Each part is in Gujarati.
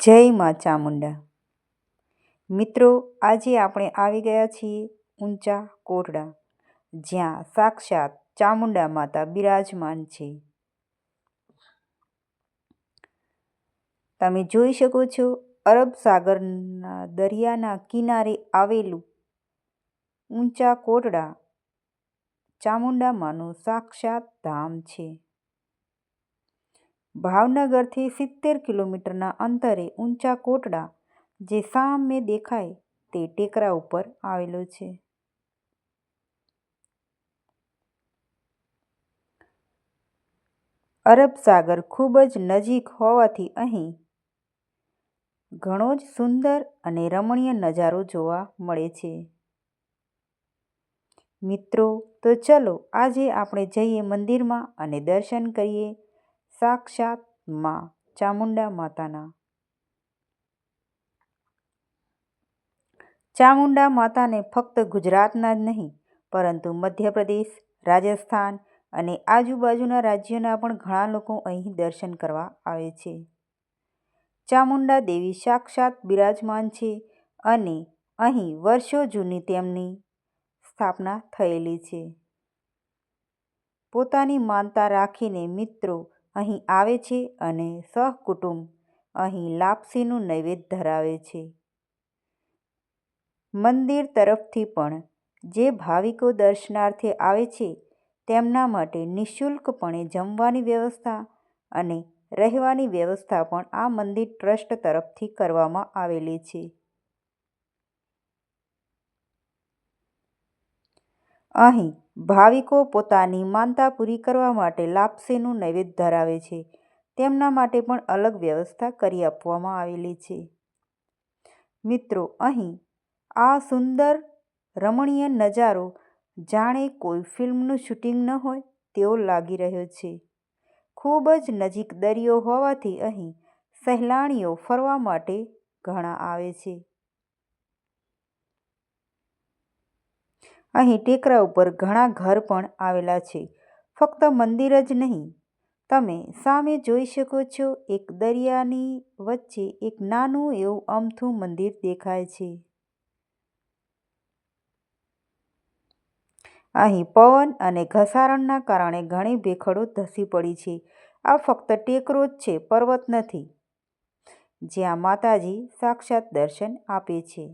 જય મા ચામુંડા. મિત્રો, આજે આપણે આવી ગયા છીએ ઊંચા કોટડા જ્યાં સાક્ષાત ચામુંડા માતા બિરાજમાન છે. તમે જોઈ શકો છો, અરબ સાગરના દરિયાના કિનારે આવેલું ઊંચા કોટડા ચામુંડા માનું સાક્ષાત ધામ છે. ભાવનગરથી સિત્તેર કિલોમીટરના અંતરે ઊંચા કોટડા જે સામે દેખાય તે ટેકરા ઉપર આવેલો છે. અરબ સાગર ખૂબ જ નજીક હોવાથી અહીં ઘણો જ સુંદર અને રમણીય નજારો જોવા મળે છે. મિત્રો, તો ચલો આજે આપણે જઈએ મંદિરમાં અને દર્શન કરીએ સાક્ષાતમાં, ચામુંડા માતાના. ચામુંડા માતાને ફક્ત ગુજરાતના જ નહીં, પરંતુ મધ્યપ્રદેશ, રાજસ્થાન અને આજુબાજુના રાજ્યોના પણ ઘણા લોકો અહીં દર્શન કરવા આવે છે. ચામુંડા દેવી સાક્ષાત બિરાજમાન છે અને અહીં વર્ષો જૂની તેમની સ્થાપના થયેલી છે. પોતાની માનતા રાખીને મિત્રો અહીં આવે છે અને સહકુટુંબ અહીં લાપસીનું નૈવેદ્ય ધરાવે છે. મંદિર તરફથી પણ જે ભાવિકો દર્શનાર્થે આવે છે, તેમના માટે નિઃશુલ્કપણે જમવાની વ્યવસ્થા અને રહેવાની વ્યવસ્થા પણ આ મંદિર ટ્રસ્ટ તરફથી કરવામાં આવેલી છે. અહીં ભાવિકો પોતાની માનતા પૂરી કરવા માટે લાપસીનું નૈવેદ્ય ધરાવે છે. તેમના માટે પણ અલગ વ્યવસ્થા કરી આપવામાં આવેલી છે. મિત્રો, અહીં આ સુંદર રમણીય નજારો જાણે કોઈ ફિલ્મનું શૂટિંગ ન હોય તેવો લાગી રહ્યો છે. ખૂબ જ નજીક દરિયો હોવાથી અહીં સહેલાણીઓ ફરવા માટે ઘણા આવે છે. અહીં ટેકરા ઉપર ઘણા ઘર પણ આવેલા છે. ફક્ત મંદિર જ નહીં, તમે સામે જોઈ શકો છો એક દરિયાની વચ્ચે એક નાનું એવું અમથું મંદિર દેખાય છે. અહીં પવન અને ઘસારણના કારણે ઘણી ભેખડો ધસી પડી છે. આ ફક્ત ટેકરો જ છે, પર્વત નથી, જ્યાં માતાજી સાક્ષાત દર્શન આપે છે.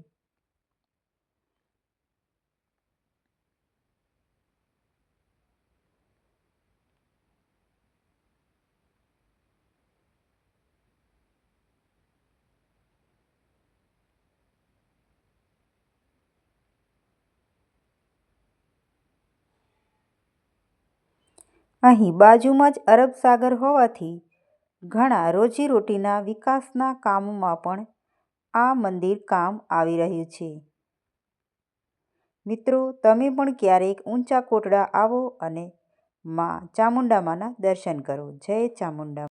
અહીં બાજુમાં જ અરબ સાગર હોવાથી ઘણા રોજીરોટીના વિકાસના કામોમાં પણ આ મંદિર કામ આવી રહ્યું છે. મિત્રો, તમે પણ ક્યારેક ઊંચા કોટડા આવો અને માં ચામુંડામાના દર્શન કરો. જય ચામુંડા.